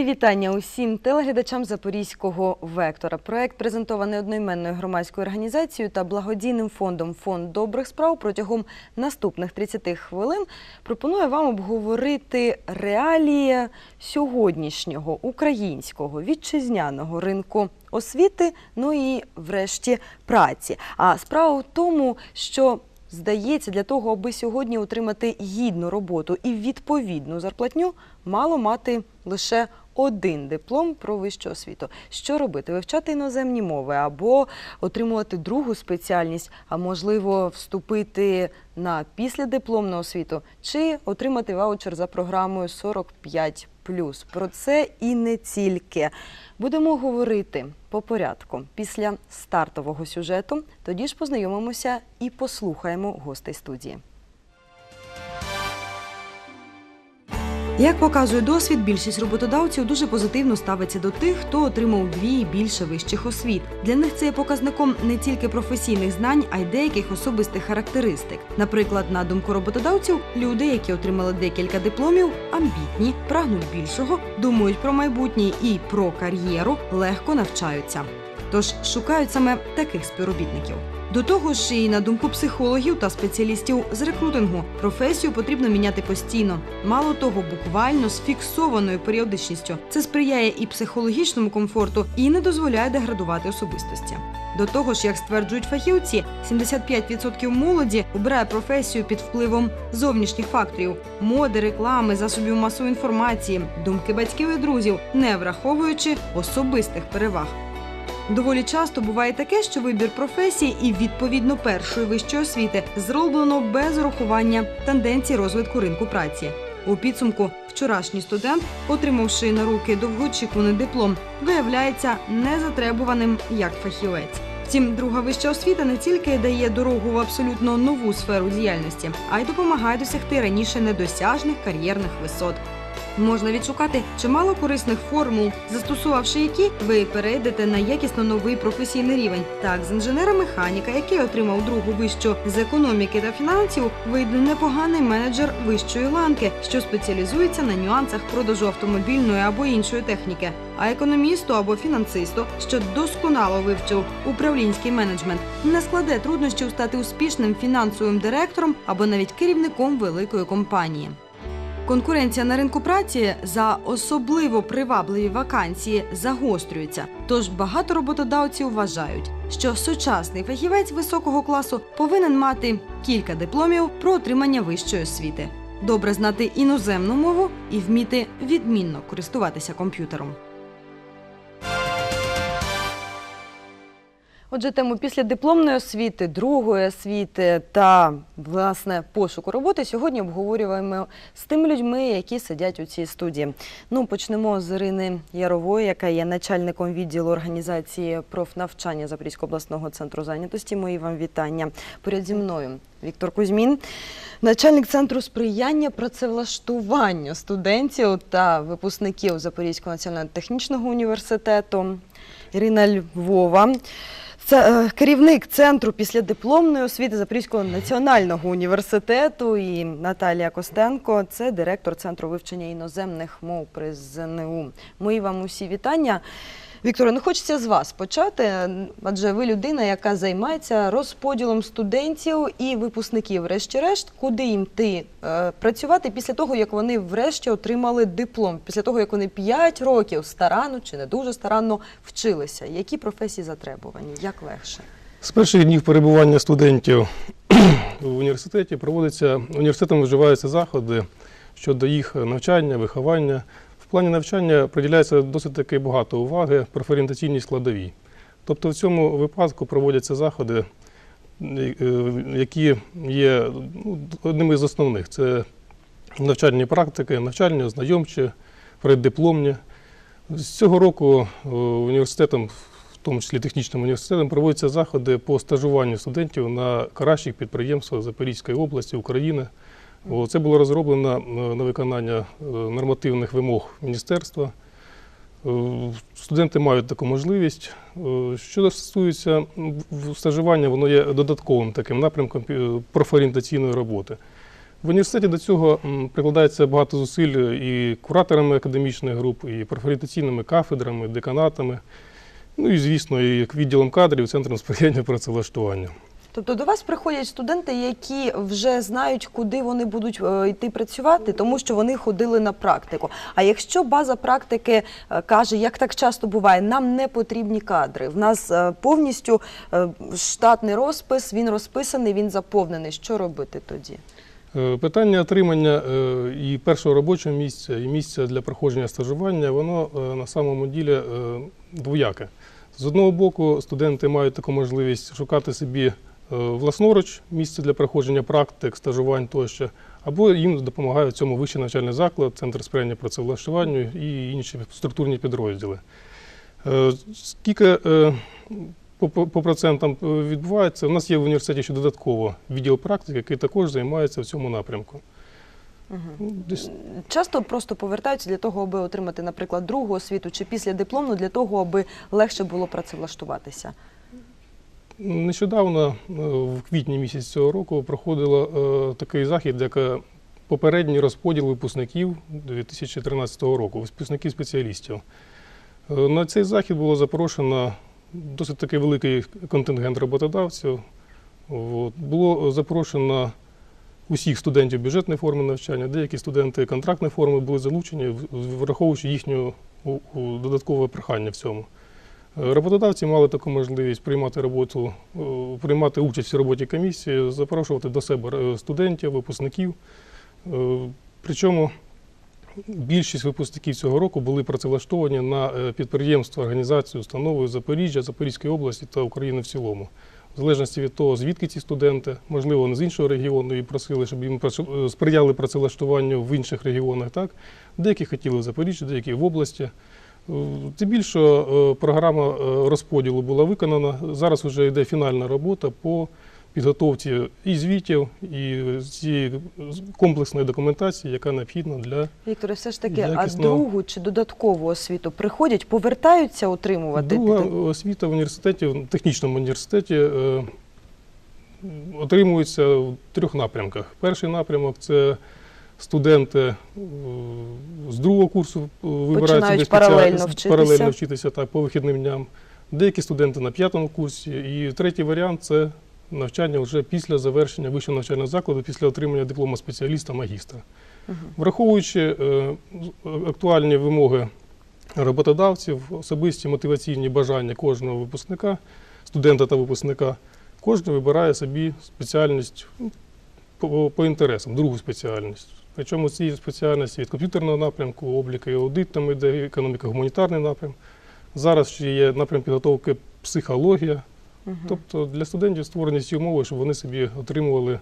Мої вітання усім телеглядачам Запорізького вектора. Проект презентований одноіменною громадською організацією та благодійним фондом Фонд добрих справ протягом наступних 30 хвилин пропонує вам обговорити реалії сьогоднішнього українського вітчизняного ринку освіти, ну і врешті праці. А справа в тому, що Здається, для того, аби сьогодні отримати гідну роботу і відповідну зарплатню, мало мати лише один диплом про вищу освіту. Що робити? Вивчати іноземні мови або отримувати другу спеціальність, а можливо, вступити на післядипломну освіту чи отримати ваучер за програмою 45 Про це і не тільки. Будемо говорити по порядку після стартового сюжету. Тоді ж познайомимося і послухаємо гостей студії. Як показує досвід, більшість роботодавців дуже позитивно ставиться до тих, хто отримав дві і більше вищих освіт. Для них це є показником не тільки професійних знань, а й деяких особистих характеристик. Наприклад, на думку роботодавців, люди, які отримали декілька дипломів, амбітні, прагнуть більшого, думають про майбутнє і про кар'єру, легко навчаються. Тож шукають саме таких співробітників. До того ж, і на думку психологів та спеціалістів з рекрутингу, професію потрібно міняти постійно. Мало того, буквально з фіксованою періодичністю. Це сприяє і психологічному комфорту, і не дозволяє деградувати особистості. До того ж, як стверджують фахівці, 75% молоді обирає професію під впливом зовнішніх факторів моди, реклами, засобів масової інформації, думки батьків і друзів, не враховуючи особистих переваг. Доволі часто буває таке, що вибір професії і відповідно першої вищої освіти зроблено без урахування тенденцій розвитку ринку праці. У підсумку вчорашній студент, отримавши на руки довгоочікуваний диплом, виявляється незатребуваним як фахівець. Втім, друга вища освіта не тільки дає дорогу в абсолютно нову сферу діяльності, а й допомагає досягти раніше недосяжних кар'єрних висот. Можна відшукати чимало корисних формул, застосувавши які ви перейдете на якісно новий професійний рівень. Так, з інженера-механіка, який отримав другу вищу з економіки та фінансів, вийде непоганий менеджер вищої ланки, що спеціалізується на нюансах продажу автомобільної або іншої техніки. А економісту або фінансисту, що досконало вивчив управлінський менеджмент, не складе труднощів стати успішним фінансовим директором або навіть керівником великої компанії. Конкуренція на ринку праці за особливо привабливі вакансії загострюється. Тож багато роботодавців вважають, що сучасний фахівець високого класу повинен мати кілька дипломів про отримання вищої освіти, добре знати іноземну мову і вміти відмінно користуватися комп'ютером. Отже, тему після дипломної освіти, другої освіти та власне пошуку роботи сьогодні обговорюємо з тими людьми, які сидять у цій студії. Ну почнемо з Ірини Ярової, яка є начальником відділу організації профнавчання Запорізького обласного центру зайнятості. Мої вам вітання. Поряд зі мною Віктор Кузьмін, начальник центру сприяння працевлаштуванню студентів та випускників Запорізького національного технічного університету. Ірина Львова. Це е, керівник центру післядипломної освіти Запорізького національного університету і Наталія Костенко. Це директор центру вивчення іноземних мов при ЗНУ. Мої вам усі вітання. Вікторе, ну хочеться з вас почати, адже ви людина, яка займається розподілом студентів і випускників, врешті-решт, куди їм йти е, працювати після того, як вони врешті отримали диплом, після того, як вони 5 років старанно чи не дуже старанно вчилися. Які професії затребувані? Як легше? З перших днів перебування студентів в університеті проводиться університетом вживаються заходи щодо їх навчання, виховання. Плані навчання приділяється досить таки багато уваги профорієнтаційній складовій. Тобто в цьому випадку проводяться заходи, е, які є ну, одними з основних. Це навчальні практики, навчальні, ознайомчі, преддипломні. З цього року е, університетом в тому числі технічним університетом, проводяться заходи по стажуванню студентів на кращих підприємствах Запорізької області, України. Це було розроблено е, на виконання е, нормативних вимог міністерства. Е, Студенти мають таку можливість. Що стосується стажування, воно є додатковим таким напрямком профорієнтаційної роботи. В університеті до цього прикладається багато зусиль і кураторами академічних груп, і профорієнтаційними кафедрами, деканатами, ну і, звісно, і відділом кадрів, центром сприяння працевлаштування. Тобто до вас приходять студенти, які вже знають, куди вони будуть е, йти працювати, тому що вони ходили на практику. А якщо база практики е, каже, як так часто буває, нам не потрібні кадри. В нас е, повністю штатний розпис, він розписаний, він заповнений. Що робити тоді? Питання отримання і першого робочого місця, і місця для проходження стажування, воно на самому ділі двояке. З одного боку, студенти мають таку можливість шукати собі власноруч місце для проходження практик, стажувань тощо, або їм допомагає в цьому вищий навчальний заклад, центр сприяння працевлаштуванню і інші структурні підрозділи. Е, Скільки е, по, процентам е, відбувається, у нас є в університеті ще додатково відділ практики, який також займається в цьому напрямку. Ну, Часто просто повертаються для того, аби отримати, наприклад, другу освіту чи після дипломну, для того, аби легше було працевлаштуватися. Нещодавно, е, в квітні місяць цього року, проходило е, такий захід, як е, попередній розподіл випускників 2013 року, випускників спеціалістів. На цей захід було запрошено досить такий великий контингент роботодавців. Було запрошено усіх студентів бюджетної форми навчання, деякі студенти контрактної форми були залучені, враховуючи їхнє додаткове прохання в цьому. Роботодавці мали таку можливість приймати роботу, е, приймати участь в роботі комісії, запрошувати до себе е, студентів, випускників. Е, Причому більшість випускників цього року були працевлаштовані на підприємства, організації, установи Запоріжжя, Запорізької області та України в цілому. В залежності від того, звідки ці студенти, можливо, вони з іншого регіону і просили, щоб їм сприяли працевлаштуванню в інших регіонах. Так? Деякі хотіли в Запоріжжі, деякі в області. Тим більше е, програма е, розподілу була виконана. Зараз вже йде фінальна робота по підготовці і звітів, і цієї комплексної документації, яка необхідна для Вікторе, все ж таки, Якісно. а другу чи додаткову освіту приходять, повертаються отримувати? Друга освіта в університеті, в технічному університеті е, отримується в трьох напрямках. Перший напрямок це студенти е, з другого курсу е, вибирають собі паралельно вчитися. паралельно вчитися так, по вихідним дням. Деякі студенти на п'ятому курсі. І третій варіант це навчання вже після завершення вищого навчального закладу, після отримання диплома спеціаліста магістра. Мгм. Враховуючи е, актуальні вимоги роботодавців, особисті мотиваційні бажання кожного випускника, студента та випускника, кожен вибирає собі спеціальність ну, по, по інтересам, другу спеціальність. Причому ці спеціальності від комп'ютерного напрямку, обліка і аудит, там іде економіка, гуманітарний напрям. Зараз ще є напрям підготовки психологія. Угу. Тобто для студентів створені ці умови, щоб вони собі отримували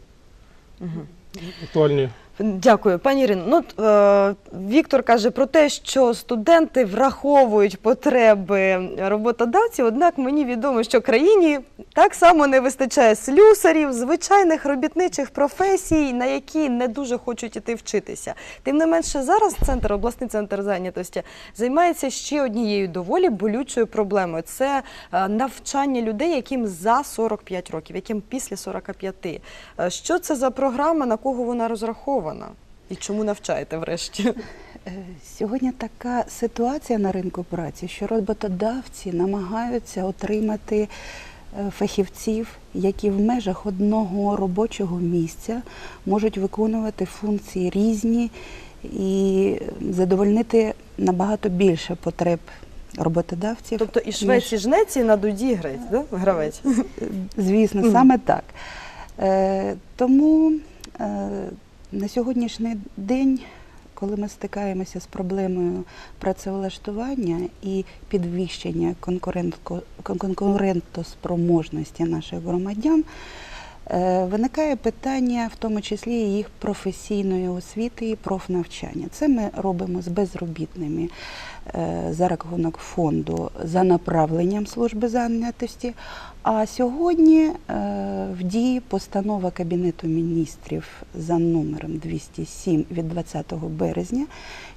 угу. актуальні Дякую, пані Ірино. Ну, е, Віктор каже про те, що студенти враховують потреби роботодавців, однак мені відомо, що країні так само не вистачає слюсарів, звичайних робітничих професій, на які не дуже хочуть іти вчитися. Тим не менше, зараз центр, обласний центр зайнятості, займається ще однією доволі болючою проблемою. Це е, навчання людей, яким за 45 років, яким після 45. Е, Що це за програма, на кого вона розрахована? І чому навчаєте врешті? Е, Сьогодні така ситуація на ринку праці, що роботодавці намагаються отримати е, фахівців, які в межах одного робочого місця можуть виконувати функції різні і задовольнити набагато більше потреб роботодавців. Тобто і швець, і жнець, і на дуді грець, да? гравець. Звісно, саме так. Е, тому на сьогоднішній день, коли ми стикаємося з проблемою працевлаштування і підвищення конкурентоспроможності наших громадян, е, виникає питання, в тому числі їх професійної освіти і профнавчання. Це ми робимо з безробітними е, за рахунок фонду за направленням служби зайнятості. А сьогодні е, в дії постанова Кабінету міністрів за номером 207 від 20 березня,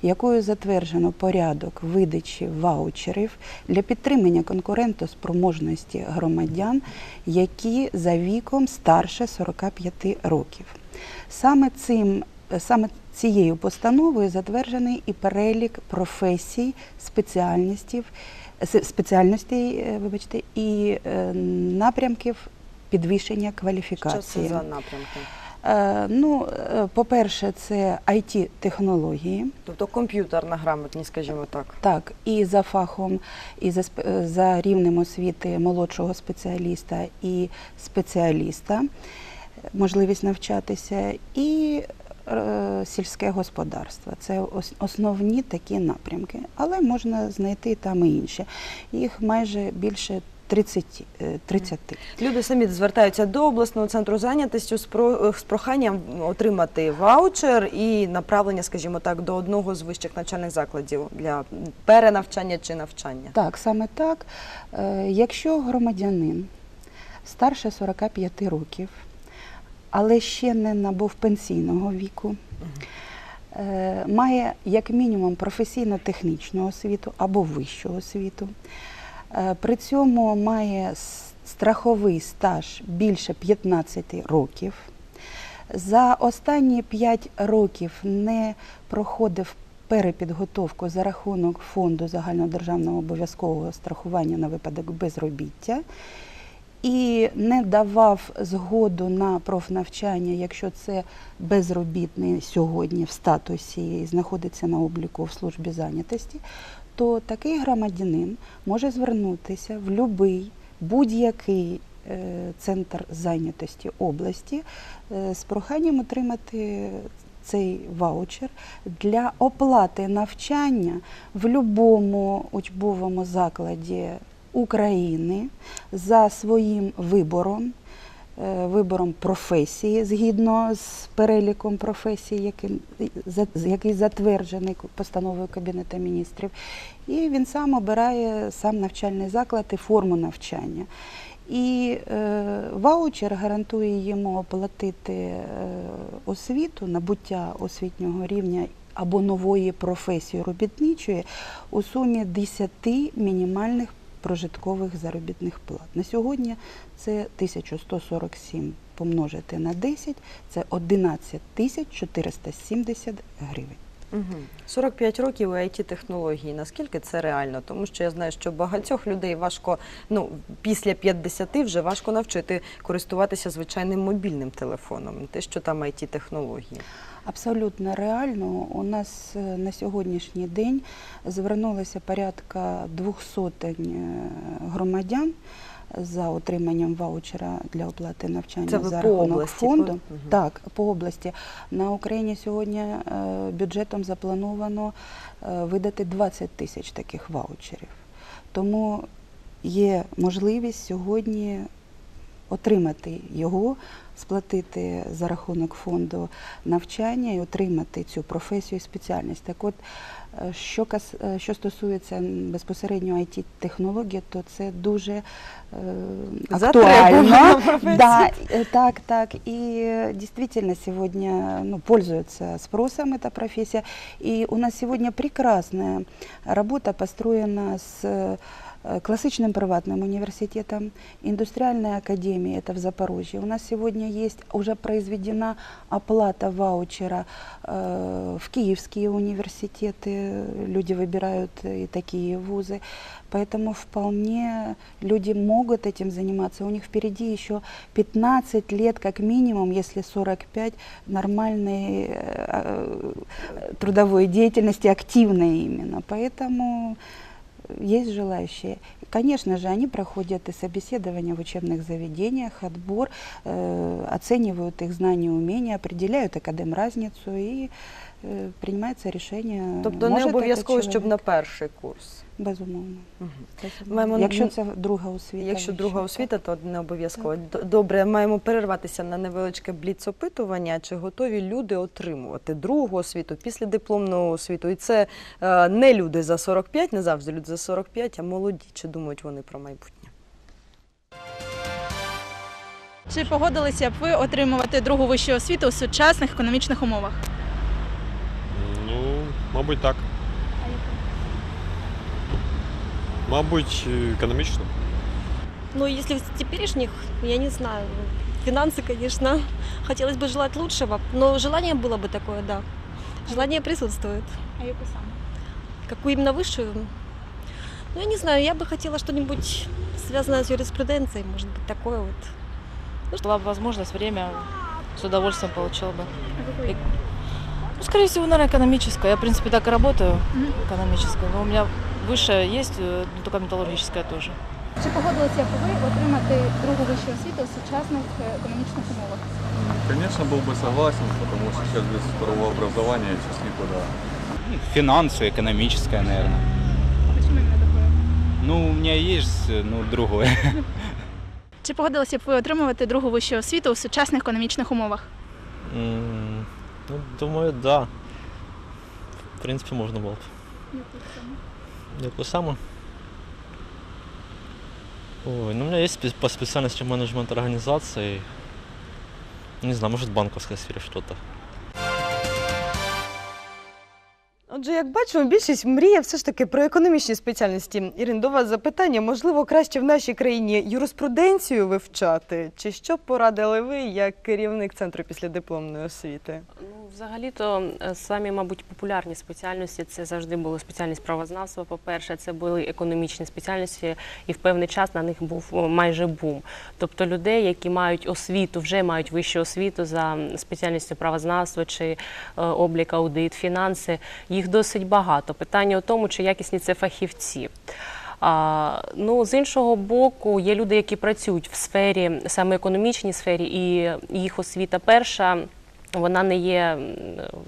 якою затверджено порядок видачі ваучерів для підтримання конкурентоспроможності громадян, які за віком старше 45 років. Саме цим саме цією постановою затверджений і перелік професій, спеціальностей, с- спеціальностей, е, вибачте, і е, напрямків підвищення Що кваліфікації. це за напрямки? Е, Ну, по-перше, це it технології Тобто комп'ютерна грамотність, скажімо так. Так, і за фахом, і за, за рівнем освіти молодшого спеціаліста і спеціаліста, можливість навчатися, і сільське господарство. Це основні такі напрямки. Але можна знайти там і інші. Їх майже більше 30. е, 30. Люди самі звертаються до обласного центру зайнятості з проханням отримати ваучер і направлення, скажімо так, до одного з вищих навчальних закладів для перенавчання чи навчання. Так, саме так. Е, Якщо громадянин старше 45 років, але ще не набув пенсійного віку, е, має як мінімум професійно-технічну освіту або вищу освіту, е, при цьому має страховий стаж більше 15 років. За останні 5 років не проходив перепідготовку за рахунок фонду загальнодержавного обов'язкового страхування на випадок безробіття і не давав згоду на профнавчання, якщо це безробітний сьогодні в статусі і знаходиться на обліку в службі зайнятості, то такий громадянин може звернутися в будь-який будь-який е, центр зайнятості області е, з проханням отримати цей ваучер для оплати навчання в будь-якому учбовому закладі України за своїм вибором, е, вибором професії згідно з переліком професій, який затверджений постановою Кабінету міністрів. І він сам обирає сам навчальний заклад і форму навчання. І е, ваучер гарантує йому оплатити е, освіту, набуття освітнього рівня або нової професії робітничої у сумі 10 мінімальних прожиткових заробітних плат. На сьогодні це 1147 помножити на 10, це 11 тисяч 470 гривень. Угу. 45 років у it технології. Наскільки це реально? Тому що я знаю, що багатьох людей важко, ну після 50 вже важко навчити користуватися звичайним мобільним телефоном, те, що там it технології. Абсолютно реально. У нас е, на сьогоднішній день звернулося порядка двох сотень е, громадян за отриманням ваучера для оплати навчання Це ви за по рахунок області, фонду. по- Мгм. Так, по області. На Україні сьогодні е, бюджетом заплановано видати 20 тисяч таких ваучерів. Тому є можливість сьогодні отримати його, сплатити за рахунок фонду навчання і отримати цю професію і спеціальність. Так от, е, що, кас, е, що стосується м, безпосередньо it технології то це дуже е, Затребувана актуально. професія. Да, э, так, так. И э, действительно сегодня ну, пользуется спросом эта профессия. И у нас сегодня прекрасная работа построена с э, классичным приватным университетом, индустриальной академией, это в Запорожье. У нас сегодня есть уже произведена оплата ваучера э, в киевские университеты, люди выбирают и такие вузы. Поэтому вполне люди могут этим заниматься. У них впереди еще 15 лет как минимум, если 45, нормальной э, э, трудовой деятельности, активной именно. Поэтому есть желающие. Конечно же, они проходят и собеседование в учебных заведениях, отбор, э, оценивают их знания и умения, определяют академразницу и э, приймається рішення. Тобто не обов'язково, щоб на перший курс. Безумовно. Безумовно. Маємо Якщо це друга освіта. Якщо друга освіта, то не обов'язково. Добре, маємо перерватися на невеличке бліц-опитування. Чи готові люди отримувати другу освіту після дипломного освіту? І це е, не люди за 45, не завжди люди за 45, а молоді. Чи думають вони про майбутнє? Чи погодилися б ви отримувати другу вищу освіту у сучасних економічних умовах? Ну, мабуть, так. Мабуть, економічно. Ну, если в теперешних, я не знаю, финансы, конечно, хотелось бы желать лучшего, но желание было бы такое, да. Желание присутствует. А яку саме? Какую именно высшую? Ну, я не знаю, я бы хотела что-нибудь связанное с юриспруденцией, может быть, такое вот. Была бы возможность, время, с удовольствием получила бы. А какую? Ну, скорее всего, наверное, экономическая. Я, в принципе, так и работаю, Мгм. экономическая. Но у меня высшая есть, э, но только металлургическая тоже. Чи погодилися б ви отримати другу вищу освіту у сучасних е, економічних умовах? Конечно, был бы согласен, потому что сейчас без второго образования сейчас никуда. Финансовая, экономическая, наверное. А чому іменно такою? Ну, у меня есть, ну, другое. Чи погодилися б ви отримувати другу вищу освіту у сучасних економічних умовах? М, Ну, думаю, да. В принципі, можна було б. Яку саме? Ой, ну у меня есть по специальности менеджмент организации. Не знаю, может в банковской сфере что-то. Отже, як бачимо, більшість мріє все ж таки про економічні спеціальності. Ірин, до вас запитання. Можливо, краще в нашій країні юриспруденцію вивчати? Чи що порадили ви як керівник центру післядипломної освіти? Ну, взагалі-то е, самі, мабуть, популярні спеціальності це завжди була спеціальність правознавства. По-перше, це були економічні спеціальності, і в певний час на них був майже бум. Тобто людей, які мають освіту, вже мають вищу освіту за спеціальністю правознавства чи е, облік, аудит, фінанси, досить багато. Питання у тому, чи якісні це фахівці. А, ну, з іншого боку, є люди, які працюють в сфері, саме економічній сфері, і їх освіта перша, вона не є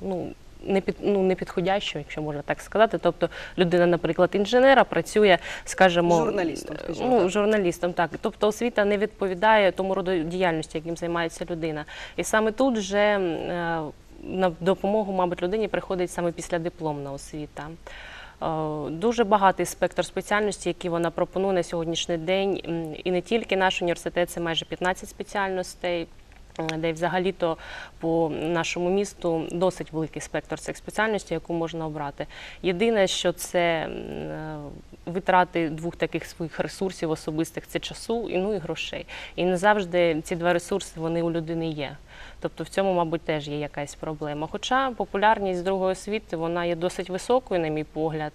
ну, не під ну не підходящою, якщо можна так сказати. Тобто людина, наприклад, інженера працює, скажімо, Журналістом, скажімо ну, так. журналістом, так. Тобто освіта не відповідає тому роду діяльності, яким займається людина. І саме тут вже е, на допомогу, мабуть, людині приходить саме післядипломна освіта. Е, Дуже багатий спектр спеціальностей, які вона пропонує на сьогоднішній день. І не тільки наш університет, це майже 15 спеціальностей. Де взагалі-то по нашому місту досить великий спектр цих спеціальностей, яку можна обрати. Єдине, що це е, витрати двох таких своїх ресурсів особистих це часу ну і грошей. І не завжди ці два ресурси вони у людини є. Тобто в цьому, мабуть, теж є якась проблема. Хоча популярність другої освіти вона є досить високою, на мій погляд.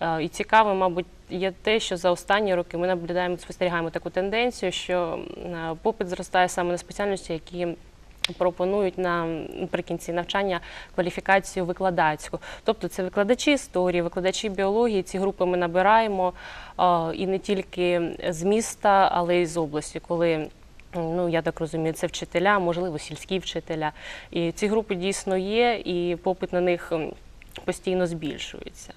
Е, І цікавим, мабуть, є те, що за останні роки ми наблюдаємо, спостерігаємо таку тенденцію, що е, попит зростає саме на спеціальності, які пропонують наприкінці навчання кваліфікацію викладацьку. Тобто це викладачі історії, викладачі біології. Ці групи ми набираємо е, і не тільки з міста, але й з області, коли Ну, я так розумію, це вчителя, можливо, сільські вчителя. І ці групи дійсно є, і попит на них постійно збільшується.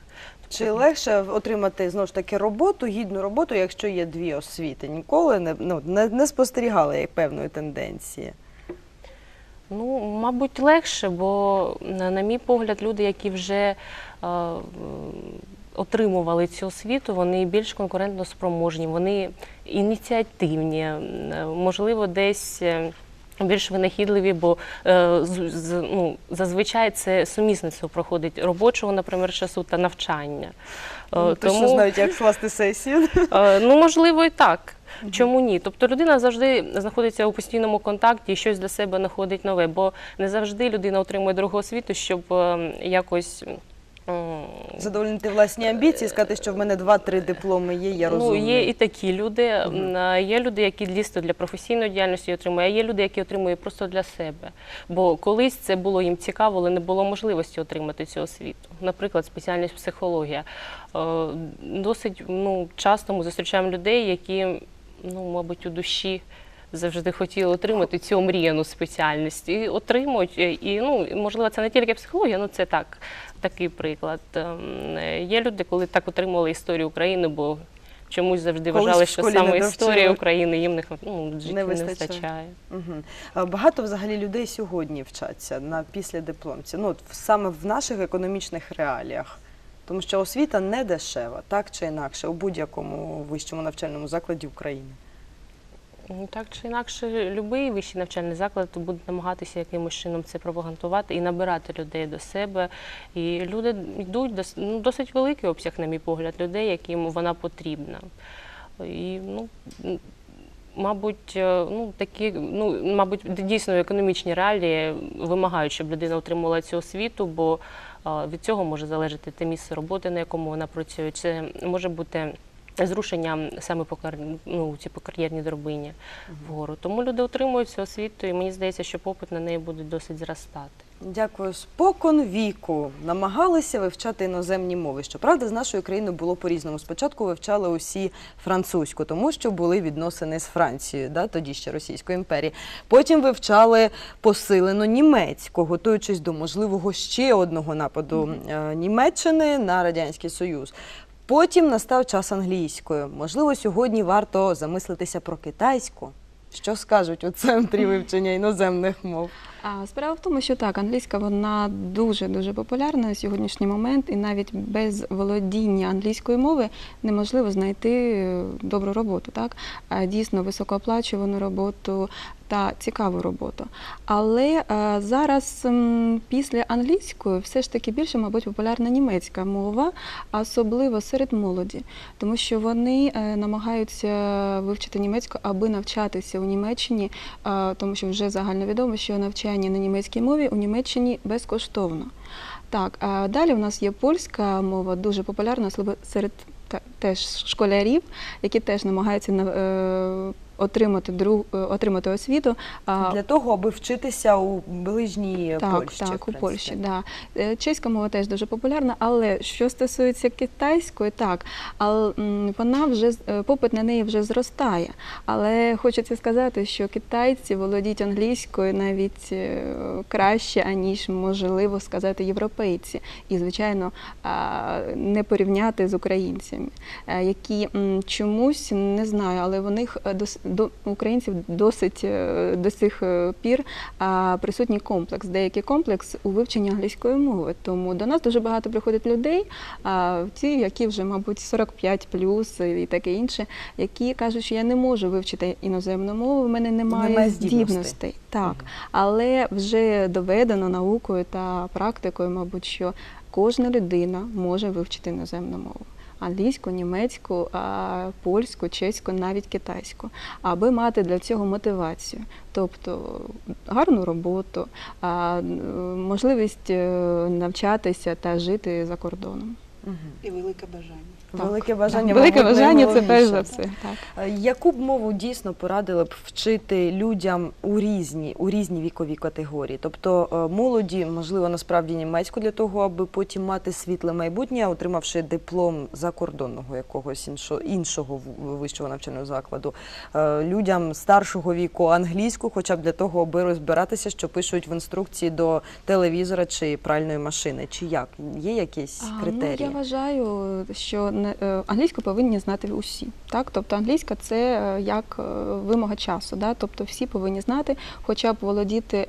Чи легше отримати знову ж таки роботу, гідну роботу, якщо є дві освіти? Ніколи не, ну, не, не спостерігали як певної тенденції. Ну, мабуть, легше, бо, на, на мій погляд, люди, які вже е, отримували цю освіту, вони більш конкурентно спроможні, вони ініціативні, можливо, десь. е, Більш винахідливі, бо е, ну, зазвичай це сумісництво проходить робочого, наприклад, часу та навчання. Е, Ну, Точно знають, як скласти сесію. Ну, можливо, і так. Чому ні? Тобто людина завжди знаходиться у постійному контакті і щось для себе знаходить нове, бо не завжди людина отримує другу освіту, щоб е, якось. Задовольнити власні амбіції, сказати, що в мене два-три дипломи є, я Ну, є і такі люди. Є люди, які дійсно для професійної діяльності отримують, а є люди, які отримують просто для себе. Бо колись це було їм цікаво, але не було можливості отримати цю освіту. Наприклад, спеціальність психологія. Е, Досить ну, часто ми зустрічаємо людей, які, ну, мабуть, у душі. Завжди хотіли отримати цю омріяну спеціальність і отримують. І, І ну можливо, це не тільки психологія, ну це так, такий приклад. Ем, е, Є люди, коли так отримували історію України, бо чомусь завжди Колись вважали, що саме історія. України їм не, ну, в житті Не не вистачає. вистачає. Мгм. А Багато взагалі людей сьогодні вчаться на післядипломці, ну от саме в наших економічних реаліях. Тому що освіта не дешева, так чи інакше, у будь-якому вищому навчальному закладі України. Так чи інакше, будь-який вищий навчальний заклад буде намагатися якимось чином це пропагандувати і набирати людей до себе. І люди йдуть ну, досить великий обсяг, на мій погляд, людей, яким вона потрібна. І, ну, мабуть, е, ну, такі, ну, мабуть, дійсно економічні реалії вимагають, щоб людина отримала цю освіту, бо е, від цього може залежати те місце роботи, на якому вона працює. Це може бути зрушення саме по кар... ну, ці по кар'єрній дробині вгору. Тому люди отримують цю освіту, і мені здається, що попит на неї буде досить зростати. Дякую. Спокон віку намагалися вивчати іноземні мови. Щоправда, з нашою країною було по-різному. Спочатку вивчали усі французьку, тому що були відносини з Францією, да, тоді ще Російської імперії. Потім вивчали посилено німецьку, готуючись до можливого ще одного нападу е, Німеччини на Радянський Союз. Потім настав час англійської. Можливо, сьогодні варто замислитися про китайську. Що скажуть у центрі вивчення іноземних мов? Справа в тому, що так, англійська вона дуже дуже популярна на сьогоднішній момент, і навіть без володіння англійської мови неможливо знайти е, добру роботу, так дійсно високооплачувану роботу та цікаву роботу. Але е, зараз після англійської все ж таки більше, мабуть, популярна німецька мова, особливо серед молоді, тому що вони е, намагаються вивчити німецьку, аби навчатися у Німеччині, е, тому що вже загальновідомо, що навчання на німецькій мові у Німеччині безкоштовно. Так, а далі у нас є польська мова, дуже популярна, особливо серед теж школярів, які теж намагаються на- отримати друг, е, отримати освіту. Для того, аби вчитися у ближній так, Польщі. так, у. Польщі, да. Е, Чеська мова теж дуже популярна, але що стосується китайської, так, але вона вже е, попит на неї вже зростає. Але хочеться сказати, що китайці володіють англійською навіть краще, аніж можливо сказати європейці. І, звичайно, не порівняти з українцями, які чомусь не знаю, але в них е, дос- до українців досить е, до сих е, пір присутній комплекс, деякий комплекс у вивченні англійської мови. Тому до нас дуже багато приходить людей, а, ті, які вже, мабуть, 45 плюс і таке інше, які кажуть, що я не можу вивчити іноземну мову, в мене немає, Немає здібностей. здібностей. Так, але вже доведено наукою та практикою, мабуть, що кожна людина може вивчити іноземну мову. Англійську, німецьку, польську, чеську, навіть китайську, аби мати для цього мотивацію, тобто гарну роботу, можливість е, навчатися та жити за кордоном. І велике бажання. Так, Велике бажання, Велике мабуть, бажання це перш за все. Так. Е, Яку б мову дійсно порадили б вчити людям у різні, у різні вікові категорії? Тобто е, молоді, можливо, насправді німецьку для того, аби потім мати світле майбутнє, отримавши диплом закордонного якогось іншого, іншого в- вищого навчального закладу. Е, Людям старшого віку англійську, хоча б для того, аби розбиратися, що пишуть в інструкції до телевізора чи пральної машини. Чи як? Є якісь А, критерії? Ну, я вважаю, що е, англійську повинні знати усі. Так? Тобто англійська це е, як е, вимога часу. Да? Тобто всі повинні знати, хоча б володіти е,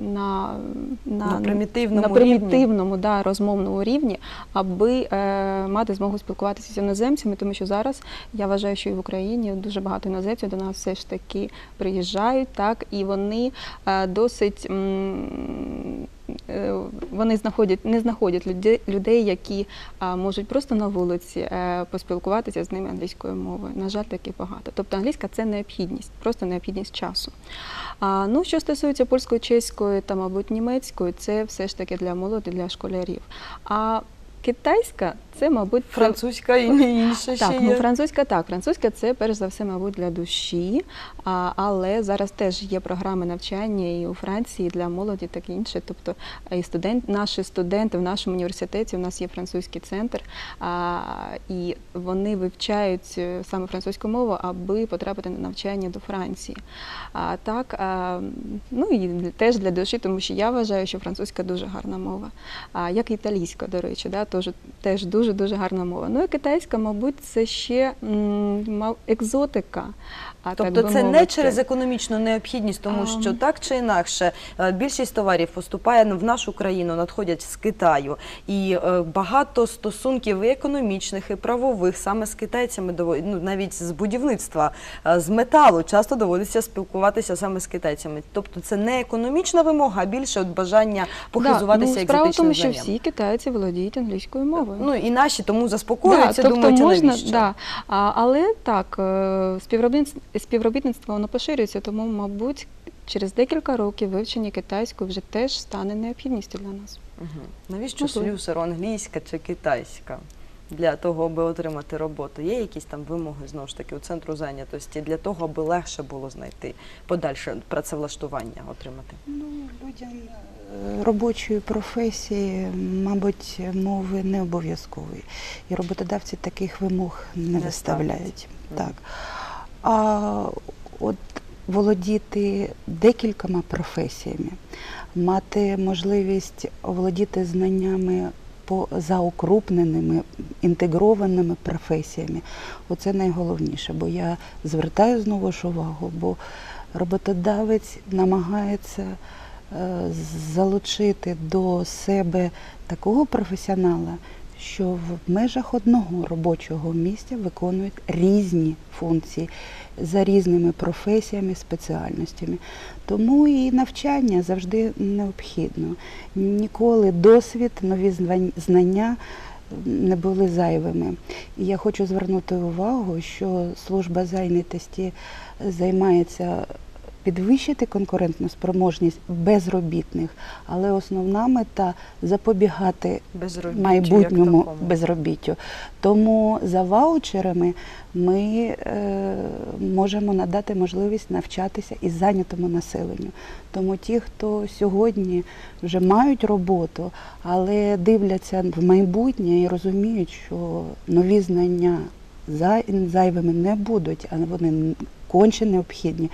на, На примітивному на примітивному да, розмовному рівні, аби мати змогу спілкуватися з іноземцями, тому що зараз я вважаю, що і в Україні дуже багато іноземців до нас все ж таки приїжджають, так, і вони досить. Е, Вони знаходять, не знаходять людей, людей, які а, можуть просто на вулиці е, поспілкуватися з ними англійською мовою. На жаль, таки багато. Тобто англійська це необхідність, просто необхідність часу. А, ну, що стосується польської, чеської та, мабуть, німецької, це все ж таки для молоді, для школярів. А китайська це, мабуть, це- Французька і інше ще так, є. ну французька так. Французька це перш за все, мабуть, для душі. А, але зараз теж є програми навчання і у Франції для молоді, так і інше. Тобто і студент, наші студенти в нашому університеті, у нас є французький центр, а, і вони вивчають е, саме французьку мову, аби потрапити на навчання до Франції. А так, а, ну і теж для душі, тому що я вважаю, що французька дуже гарна мова, а як італійська, до речі, да, теж, теж дуже дуже гарна мова. Ну і китайська, мабуть, це ще екзотика. А, Тобто це не через економічну необхідність, тому Ам. що так чи інакше е, більшість товарів поступає в нашу країну, надходять з Китаю, і е, багато стосунків і економічних, і правових саме з китайцями ну, навіть з будівництва, е, з металу часто доводиться спілкуватися саме з китайцями. Тобто це не економічна вимога, а більше от бажання похизуватися да, ну, Справа в тому, що знанням. всі китайці володіють англійською мовою. Ну і наші тому заспокоюються, тобто думають, можна, навіщо? да. а, але так, співробітництво, співробітництво воно поширюється, тому, мабуть, через декілька років вивчення китайської вже теж стане необхідністю для нас. Угу. Навіщо слюсар англійська чи китайська? Для того, аби отримати роботу. Є якісь там вимоги знову ж таки у центру зайнятості для того, аби легше було знайти подальше працевлаштування отримати. Ну, людям е, робочої професії, мабуть, мови не обов'язкові. І роботодавці таких вимог не, Не виставляють. Мгм. Так. А от володіти декількома професіями, мати можливість володіти знаннями по заукрупненими, інтегрованими професіями, оце найголовніше. Бо я звертаю знову ж увагу, бо роботодавець намагається е, залучити до себе такого професіонала, що в межах одного робочого місця виконують різні функції за різними професіями, спеціальностями. Тому і навчання завжди необхідно. Ніколи досвід, нові знання не були зайвими. І я хочу звернути увагу, що служба зайнятості займається підвищити конкурентну спроможність безробітних, але основна мета запобігати Безробіттю, майбутньому безробіттю. Тому за ваучерами ми е, можемо надати можливість навчатися і зайнятому населенню. Тому ті, хто сьогодні вже мають роботу, але дивляться в майбутнє і розуміють, що нові знання зайвими не будуть, а вони конче необхідні.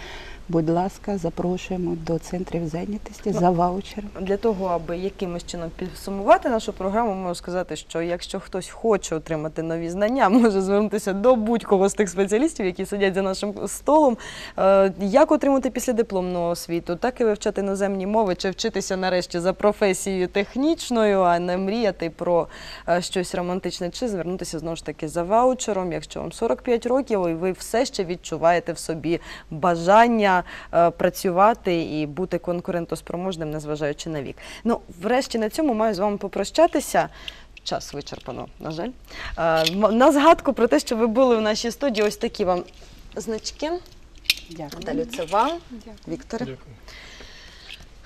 Будь ласка, запрошуємо до центрів зайнятості за ваучером. Для того, аби якимось чином підсумувати нашу програму, можу сказати, що якщо хтось хоче отримати нові знання, може звернутися до будь-кого з тих спеціалістів, які сидять за нашим столом. Е, Як отримати післядипломну освіту, так і вивчати іноземні мови, чи вчитися нарешті за професією технічною, а не мріяти про е, щось романтичне, чи звернутися знову ж таки за ваучером, якщо вам 45 років, і ви все ще відчуваєте в собі бажання е, працювати і бути конкурентоспроможним, незважаючи на вік. Ну, врешті на цьому маю з вами попрощатися. Час вичерпано, на жаль. Е, На згадку про те, що ви були в нашій студії, ось такі вам значки. Дякую. Далі це вам, Вікторе. Дякую.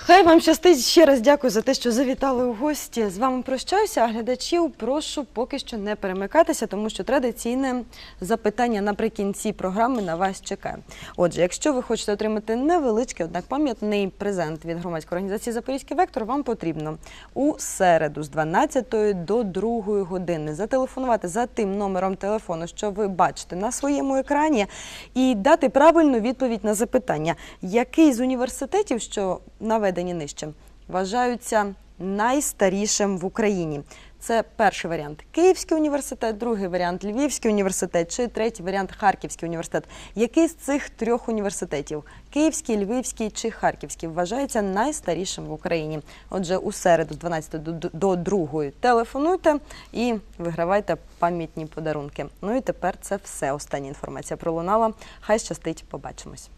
Хай вам щастить. Ще раз дякую за те, що завітали у гості. З вами прощаюся, а глядачів прошу поки що не перемикатися, тому що традиційне запитання наприкінці програми на вас чекає. Отже, якщо ви хочете отримати невеличкий, однак пам'ятний презент від громадської організації Запорізький вектор, вам потрібно у середу з 12 до 2 години зателефонувати за тим номером телефону, що ви бачите на своєму екрані, і дати правильну відповідь на запитання, який з університетів, що наведені нижче, вважаються найстарішим в Україні. Це перший варіант Київський університет, другий варіант Львівський університет, чи третій варіант Харківський університет. Який з цих трьох університетів Київський, Львівський чи Харківський вважається найстарішим в Україні? Отже, у середу з 12 до- до 2 телефонуйте і вигравайте пам'ятні подарунки. Ну і тепер це все. Остання інформація пролунала. Хай щастить, побачимось.